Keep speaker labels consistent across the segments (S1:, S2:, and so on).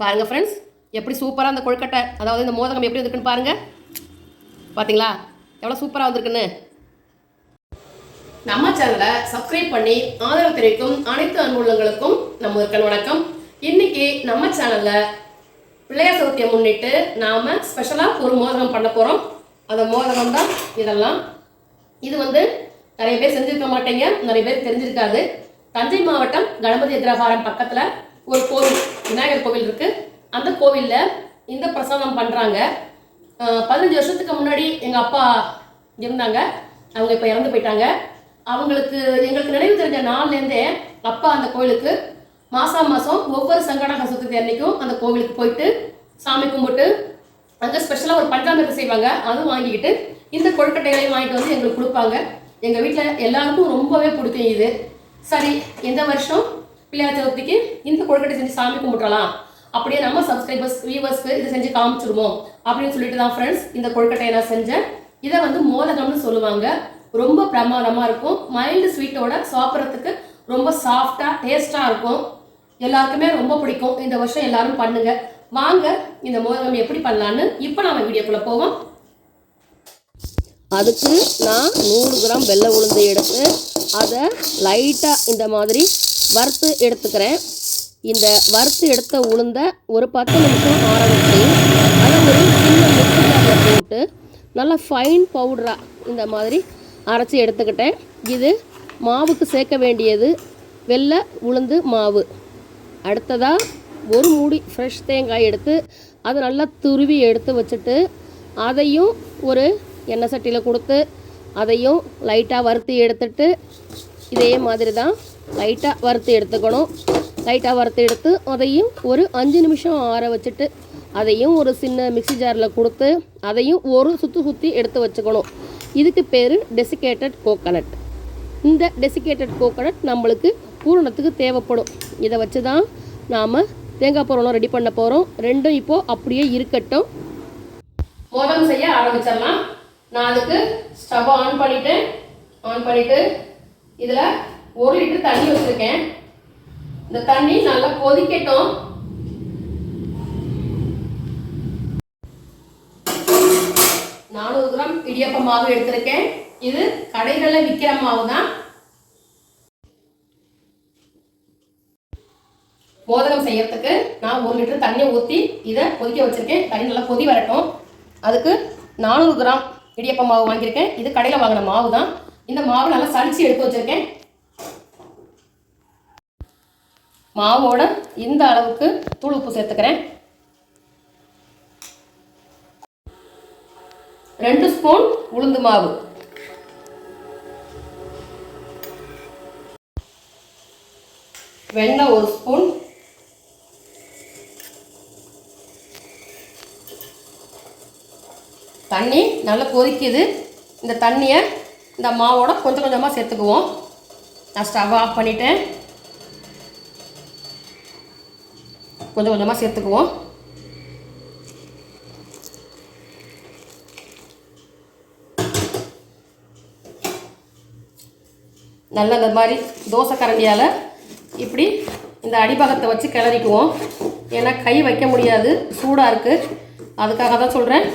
S1: பாருங்க ஃப்ரெண்ட்ஸ் எப்படி சூப்பராக அந்த கொழுக்கட்டை அதாவது இந்த மோதகம் எப்படி இருக்குன்னு பாருங்க. பார்த்தீங்களா எவ்வளோ சூப்பராக வந்திருக்குன்னு. நம்ம சேனலை சப்ஸ்கிரைப் பண்ணி ஆதரவு தெரிவிக்கும் அனைத்து அன்புள்ளங்களுக்கும் நம்ம இருக்கன் வணக்கம். இன்னைக்கு நம்ம சேனலில் பிள்ளையார் சதுர்த்தியை முன்னிட்டு நாம ஸ்பெஷலாக ஒரு மோதகம் பண்ண போகிறோம் அந்த மோதகம் தான் இதெல்லாம். இது வந்து நிறைய பேர் செஞ்சிருக்க மாட்டேங்க நிறைய பேர் தெரிஞ்சிருக்காது. தஞ்சை மாவட்டம் கணபதி அக்ரஹாரம் பக்கத்தில் ஒரு கோவில் விநாயகர் கோவில் இருக்கு. அந்த கோவில்ல இந்த பிரசாதம் பண்ணுறாங்க பதினஞ்சு வருஷத்துக்கு முன்னாடி எங்கள் அப்பா இருந்தாங்க. அவங்க இப்போ இறந்து போயிட்டாங்க. அவங்களுக்கு எங்களுக்கு நினைவு தெரிஞ்ச நாள்லேருந்தே அப்பா அந்த கோவிலுக்கு மாதம் மாதம் ஒவ்வொரு சங்கடக சதுர்த்தி அன்னைக்கும் அந்த கோவிலுக்கு போயிட்டு சாமி கும்பிட்டு அங்கே ஸ்பெஷலாக ஒரு பஞ்சாமிரதம் செய்வாங்க. அதுவும் வாங்கிக்கிட்டு இந்த கொழுக்கட்டைகளையும் வாங்கிட்டு வந்து எங்களுக்கு கொடுப்பாங்க. எங்கள் வீட்டில் எல்லாருக்கும் ரொம்பவே பிடிக்கும் இது. சரி இந்த வருஷம் பிள்ளையார் சதுர்த்திக்கு இந்த கொழுக்கட்டை செஞ்சு சாமி கும்பிடலாம் அப்படியே நம்ம சப்ஸ்கிரைபர்ஸ் வியூவர்ஸ்க்கு இதை செஞ்சு காமிச்சிருவோம். அப்படின்னு சொல்லிட்டு தான் ஃப்ரெண்ட்ஸ் இந்த கொழுக்கட்டையை நான் செஞ்சேன். இதை வந்து மோதகம்னு சொல்லுவாங்க. ரொம்ப பிரமாதமாக இருக்கும். மைல்டு ஸ்வீட்டோட சாப்பிட்றதுக்கு ரொம்ப சாஃப்டாக டேஸ்ட்டாக இருக்கும். எல்லாருக்குமே ரொம்ப பிடிக்கும். இந்த வருஷம் எல்லாரும் பண்ணுங்க. வாங்க இந்த மோதகம் எப்படி பண்ணலான்னு இப்போ நம்ம வீடியோக்குள்ள போவோம். அதுக்கு நான் நூறு கிராம் வெள்ளை உளுந்து எடுத்து அதை லைட்டாக இந்த மாதிரி வறுத்து எடுத்துக்கிறேன். இந்த வறுத்து எடுத்த உளுந்தை ஒரு பத்து நிமிஷம் ஆற வச்சு அதை ஒரு சின்ன மிக்சி ஜாரில் போட்டு நல்லா ஃபைன் பவுடராக இந்த மாதிரி அரைச்சி எடுத்துக்கிட்டேன். இது மாவுக்கு சேர்க்க வேண்டியது வெள்ளை உளுந்து மாவு. அடுத்ததாக ஒரு மூடி ஃப்ரெஷ் தேங்காய் எடுத்து அதை நல்லா துருவி எடுத்து வச்சுட்டு அதையும் ஒரு எண்ணெய் சட்டியில் கொடுத்து அதையும் லைட்டாக வறுத்து எடுத்துட்டு இதே மாதிரி தான் லைட்டாக வறுத்து எடுத்துக்கணும். லைட்டாக வறுத்து எடுத்து அதையும் ஒரு அஞ்சு நிமிஷம் ஆற வச்சுட்டு அதையும் ஒரு சின்ன மிக்ஸி ஜாரில் கொடுத்து அதையும் ஒரு சுற்றி சுற்றி எடுத்து வச்சுக்கணும். இதுக்கு பேர் டெசிகேட்டட் கோகனட் இந்த டெசிகேட்டட் கோகனட் நம்மளுக்கு பூரணத்துக்கு தேவைப்படும். இதை வச்சு தான் நாம் தேங்காய் பூரணம் ரெடி பண்ண போகிறோம் ரெண்டும் இப்போது அப்படியே இருக்கட்டும். மோதம் செய்ய ஆரம்பிச்சிடலாம். நான் அதுக்கு ஸ்டவ் ஆன் பண்ணிட்டேன். ஆன் பண்ணிட்டு இதில் ஒரு லிட்டர் தண்ணி வச்சுருக்கேன். இந்த தண்ணி நல்லா கொதிக்கட்டும். நானூறு கிராம் இடியப்ப மாவு எடுத்திருக்கேன். இது கடைகளில் விற்கிற மாவு தான் மோதகம் செய்யறதுக்கு நான் ஒரு லிட்டர் தண்ணியை ஊற்றி இதை கொதிக்க வச்சுருக்கேன். தண்ணி நல்லா கொதி வரட்டும். அதுக்கு நானூறு கிராம் இடியப்ப மாவு வாங்கியிருக்கேன். இது கடையில் வாங்கின மாவு தான் இந்த மாவு நல்லா சளிச்சு எடுத்து வச்சுருக்கேன். மாவோட இந்த அளவுக்கு தூள் உப்பு சேர்த்துக்கிறேன். ரெண்டு ஸ்பூன் உளுந்து மாவு. வெண்ணெய் ஒரு ஸ்பூன் தண்ணி நல்லா கொதிக்குது. இந்த தண்ணியை இந்த மாவோட கொஞ்சம் கொஞ்சமாக சேர்த்துக்குவோம். நான் ஸ்டவ் ஆஃப் பண்ணிவிட்டேன் கொஞ்சம் கொஞ்சமாக சேர்த்துக்குவோம். நல்ல இந்த மாதிரி தோசை கரண்டியால் இப்படி இந்த அடிபாகத்தை வச்சு கிளறிக்குவோம். ஏன்னா கை வைக்க முடியாது. சூடாக இருக்குது அதுக்காக தான் சொல்கிறேன்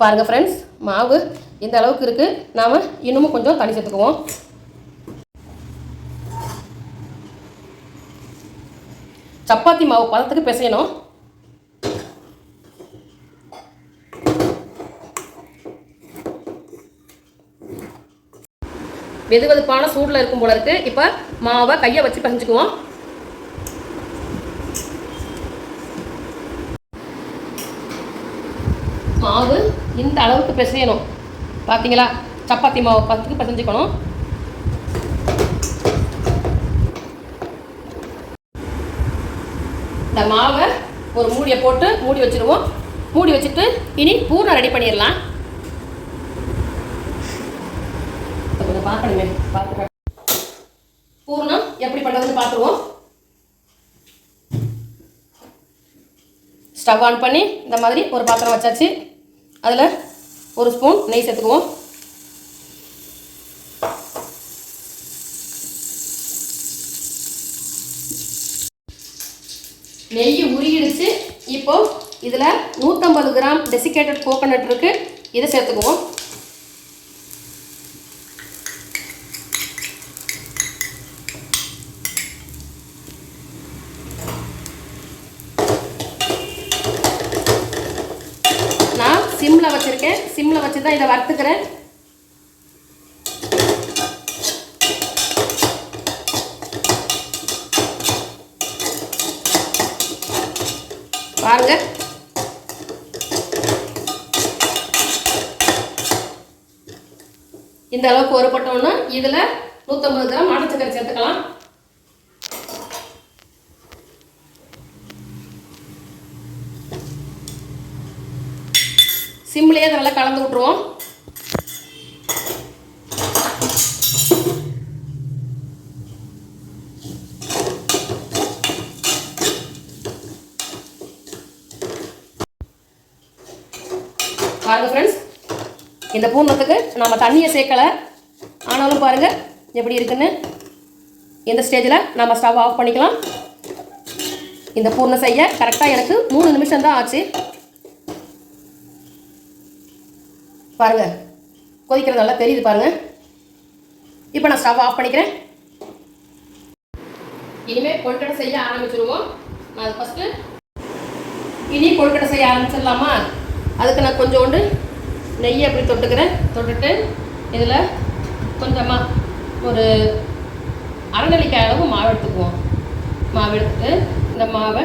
S1: பாருங்கள் ஃப்ரெண்ட்ஸ் மாவு இந்த அளவுக்கு இருக்குது நாம் இன்னமும் கொஞ்சம் தண்ணி சேர்த்துக்குவோம். சப்பாத்தி மாவு பதத்துக்கு பிசையணும். வெது வெதுப்பான சூடில் இருக்கும் போல இருக்குது இப்போ மாவை கையை வச்சு பசஞ்சுக்குவோம். மாவு இந்த அளவுக்கு பிசையணும். பார்த்தீங்களா சப்பாத்தி மாவு பத்துக்கு பிசைஞ்சுக்கணும். இந்த மாவை ஒரு மூடியை போட்டு மூடி வச்சுருவோம். மூடி வச்சுட்டு இனி பூர்ணம் ரெடி பண்ணிடலாம். கொஞ்சம் பார்க்கணுமே. பார்த்துக்க பூர்ணம் எப்படி பண்ணுறதுன்னு பார்த்துருவோம். ஸ்டவ் ஆன் பண்ணி இந்த மாதிரி ஒரு பாத்திரம் வச்சாச்சு. அதில் ஒரு ஸ்பூன் நெய் சேர்த்துக்குவோம். நெய் உருகிடுச்சு. இப்போ இதில் நூற்றம்பது கிராம் டெசிகேட்டட் கோகோனட் இருக்கு. இதை சேர்த்துக்குவோம் நான் சிம்மில் சிம்மில் வச்சு தான் இதை வறுத்துக்கிறேன். பாருங்க. இந்த அளவுக்கு ஒருப்பட்டோம்னா இதில் நூற்றம்பது கிராம் நாட்டு சேர்த்துக்கலாம். சிம்லேயே அதை நல்லா கலந்து விட்ருவோம் பாருங்கள் ஃப்ரெண்ட்ஸ் இந்த பூர்ணத்துக்கு நம்ம தண்ணியை சேர்க்கலை. ஆனாலும் பாருங்க எப்படி இருக்குன்னு. இந்த ஸ்டேஜில் நம்ம ஸ்டவ் ஆஃப் பண்ணிக்கலாம். இந்த பூர்ணம் செய்ய கரெக்டாக எனக்கு மூணு நிமிஷம் தான் ஆச்சு. பாருங்கள் கொதிக்கிறது நல்லா தெரியுது பாருங்கள் இப்போ நான் ஸ்டவ் ஆஃப் பண்ணிக்கிறேன். இனிமேல் கொழுக்கட்டை செய்ய ஆரம்பிச்சிருவோம். நான் ஃபஸ்ட்டு இனி கொழுக்கட்டை செய்ய ஆரம்பிச்சிடலாமா? அதுக்கு நான் கொஞ்சோண்டு நெய்யை அப்படி தொட்டுக்கிறேன். தொட்டுட்டு இதில் கொஞ்சமாக ஒரு அரைநெல்லிக்காய் அளவு மாவு எடுத்துக்குவோம். மாவு எடுத்துட்டு இந்த மாவை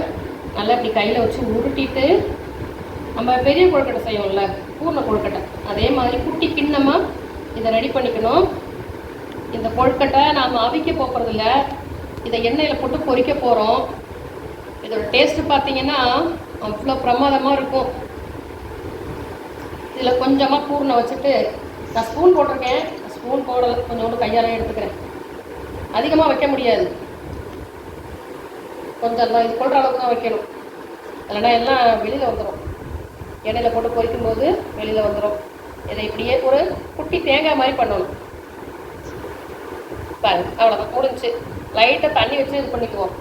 S1: நல்லா இப்படி கையில் வச்சு உருட்டிட்டு நம்ம பெரிய கொழுக்கட்டை செய்வோம்ல பூர்ண கொழுக்கட்டை. அதே மாதிரி குட்டி கிண்ணமாக இதை ரெடி பண்ணிக்கணும். இந்த கொழுக்கட்டை நாம் அவிக்க போகிறதில்ல இதை எண்ணெயில் போட்டு பொரிக்க போகிறோம் இதோட டேஸ்ட்டு பார்த்தீங்கன்னா அவ்வளோ பிரமாதமாக இருக்கும். இதில் கொஞ்சமாக பூர்ணம் வச்சுட்டு நான் ஸ்பூன் போட்டிருக்கேன். ஸ்பூன் போடல. கொஞ்சோண்டு கையால் எடுத்துக்கிறேன். அதிகமாக வைக்க முடியாது. கொஞ்சம் தான் இது கொள்கிற அளவுக்கு தான் வைக்கணும். இல்லைன்னா எல்லாம் வெளியில் வந்துடும் எண்ணெயில் போட்டு பொரிக்கும் போது வெளியில் வந்துடும் இதை இப்படியே ஒரு குட்டி தேங்காய் மாதிரி பண்ணணும். பாருங்க அவ்வளோதான் முடிஞ்சு லைட்டாக தண்ணி வச்சு இது பண்ணிக்குவோம்.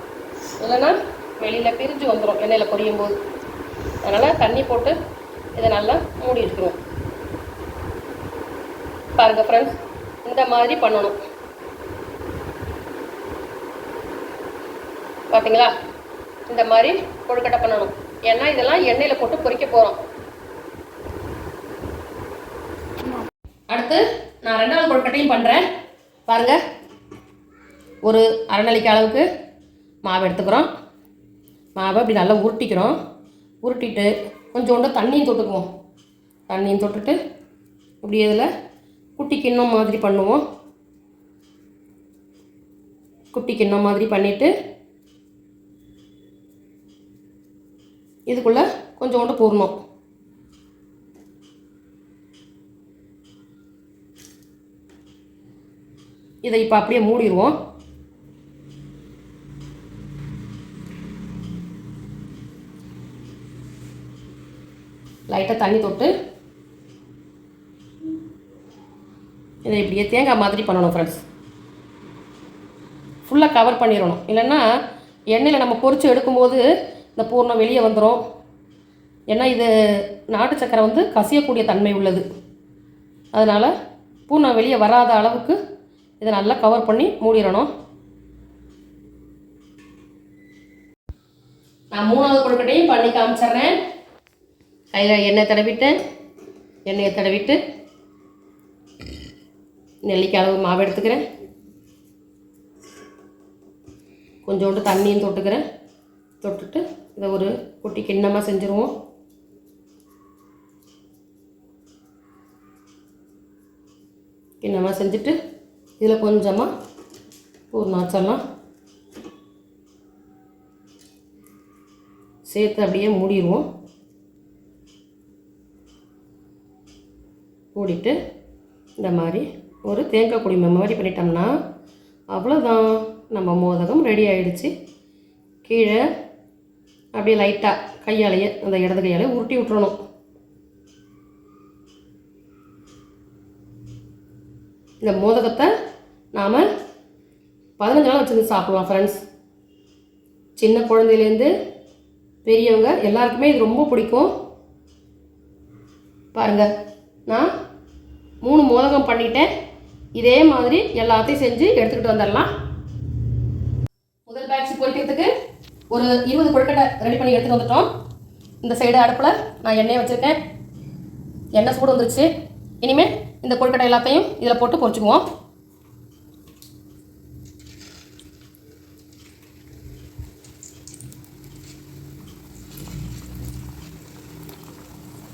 S1: இல்லைன்னா வெளியில் பிரிஞ்சு வந்துடும் எண்ணெயில் பொரியும் போது அதனால் தண்ணி போட்டு இதை நல்லா மூடி வச்சுருவோம் பாருங்கள் ஃப்ரெண்ட்ஸ் இந்த மாதிரி பண்ணணும். பார்த்தீங்களா இந்த மாதிரி கொழுக்கட்டை பண்ணணும். ஏன்னா இதெல்லாம் எண்ணெயில் போட்டு பொறிக்க போகிறோம் அடுத்து நான் ரெண்டாவது கொழுக்கட்டையும் பண்ணுறேன் பாருங்கள் ஒரு அரை அளவுக்கு மாவு எடுத்துக்கிறோம். மாவை இப்படி நல்லா உருட்டிக்கிறோம். உருட்டிட்டு கொஞ்சோண்டு தண்ணியும் தொட்டுக்குவோம். தண்ணியும் தொட்டுட்டு இப்படி இதில் குட்டி கிண்ணம் மாதிரி பண்ணுவோம். குட்டி கிண்ணம் மாதிரி பண்ணிவிட்டு இதுக்குள்ளே கொஞ்சோண்டு பூர்ணம். இதை இப்போ அப்படியே மூடிடுவோம் லைட்டாக தண்ணி தொட்டு இதை இப்படியே தேங்காய் மாதிரி பண்ணணும் ஃப்ரெண்ட்ஸ் ஃபுல்லாக கவர் பண்ணிடணும். இல்லைன்னா எண்ணெயில் நம்ம பொறிச்சு எடுக்கும்போது இந்த பூர்ணம் வெளியே வந்துடும் ஏன்னா இது நாட்டு சக்கரை வந்து கசியக்கூடிய தன்மை உள்ளது. அதனால் பூர்ணம் வெளியே வராத அளவுக்கு இதை நல்லா கவர் பண்ணி மூடிடணும். நான் மூணாவது கொழுக்கட்டையும் பண்ணி காமிச்சிட்றேன். கையில் எண்ணெய் தடவிட்டேன் எண்ணெயை தடவிட்டு நெல்லிக்காய் அளவு மாவு எடுத்துக்கிறேன். கொஞ்சோண்டு தண்ணியும் தொட்டுக்கிறேன். தொட்டுட்டு இதை ஒரு குட்டி கிண்ணமாக செஞ்சுருவோம். கிண்ணமாக செஞ்சுட்டு இதில் கொஞ்சமாக ஒரு நாச்செல்லாம் சேர்த்து அப்படியே மூடிடுவோம். மூடிட்டு இந்த மாதிரி ஒரு தேங்காய் குடி மாதிரி பண்ணிட்டோம்னா அவ்வளோதான். நம்ம மோதகம் ரெடி ஆகிடுச்சு கீழே அப்படியே லைட்டாக கையாலேயே அந்த இடது கையாலே உருட்டி விட்டுறணும். இந்த மோதகத்தை நாம் பதினஞ்சு நாள் வச்சுருந்து சாப்பிடுவோம் ஃப்ரெண்ட்ஸ் சின்ன குழந்தையிலேருந்து பெரியவங்க எல்லாருக்குமே இது ரொம்ப பிடிக்கும். பாருங்கள் நான் மூணு மோதகம் பண்ணிட்டேன். இதே மாதிரி எல்லாத்தையும் செஞ்சு எடுத்துக்கிட்டு வந்துடலாம். முதல் பேட்ச் பொறிக்கிறதுக்கு ஒரு இருபது கொழுக்கட்டை ரெடி பண்ணி எடுத்துகிட்டு வந்துட்டோம். இந்த சைடு அடுப்பில் நான் எண்ணெயை வச்சுருக்கேன். எண்ணெய் சூடு வந்துருச்சு. இனிமேல் இந்த கொழுக்கட்டை எல்லாத்தையும் இதில் போட்டு பொறிச்சுக்குவோம்.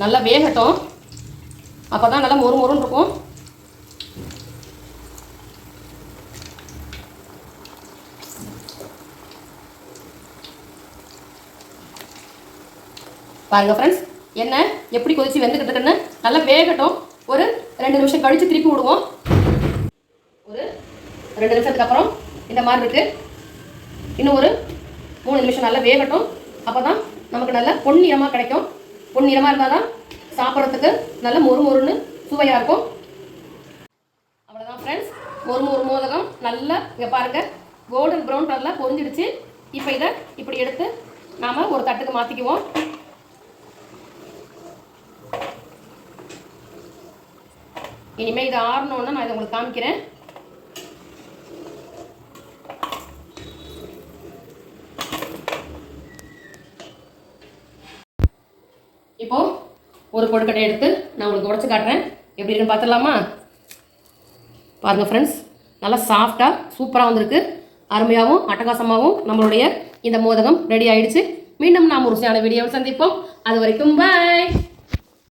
S1: நல்லா வேகட்டும். அப்போ தான் நல்லா மொறு மொறுன்னு இருக்கும். பாருங்க ஃப்ரெண்ட்ஸ் என்ன எப்படி கொதிச்சு வெந்துக்கிட்டு இருக்குன்னு நல்லா வேகட்டும். ஒரு ரெண்டு நிமிஷம் கழித்து திருப்பி விடுவோம். ஒரு ரெண்டு நிமிஷத்துக்கு அப்புறம் இந்த மாதிரி இருக்குது இன்னும் ஒரு மூணு நிமிஷம் நல்லா வேகட்டும். அப்போ தான் நமக்கு நல்ல பொன்னிறமாக கிடைக்கும். பொன்னிறமாக இருந்தால் தான் சாப்பிட்றதுக்கு நல்ல மொறு மொறுன்னு சுவையாக இருக்கும். அவ்வளோதான் ஃப்ரெண்ட்ஸ் மொறு மொறு மோதகம். நல்லா இங்கே பாருங்கள் கோல்டன் ப்ரௌன் கலரில் பொரிஞ்சிடுச்சு. இப்போ இதை இப்படி எடுத்து நாம் ஒரு தட்டுக்கு மாற்றிக்குவோம் இனிமேல் இதை ஆறணுன்னா நான் இதை உங்களுக்கு காமிக்கிறேன். இப்போ ஒரு கொழுக்கட்டை எடுத்து நான் உங்களுக்கு உடச்சி காட்டுறேன். எப்படி இருக்குன்னு பார்த்துடலாமா? பாருங்கள் ஃப்ரெண்ட்ஸ் நல்லா சாஃப்டாக சூப்பராக வந்திருக்கு. அருமையாகவும் அட்டகாசமாகவும் நம்மளுடைய இந்த மோதகம் ரெடி ஆயிடுச்சு. மீண்டும் நாம் ஒரு சில வீடியோவில் சந்திப்போம். அது வரைக்கும் பாய்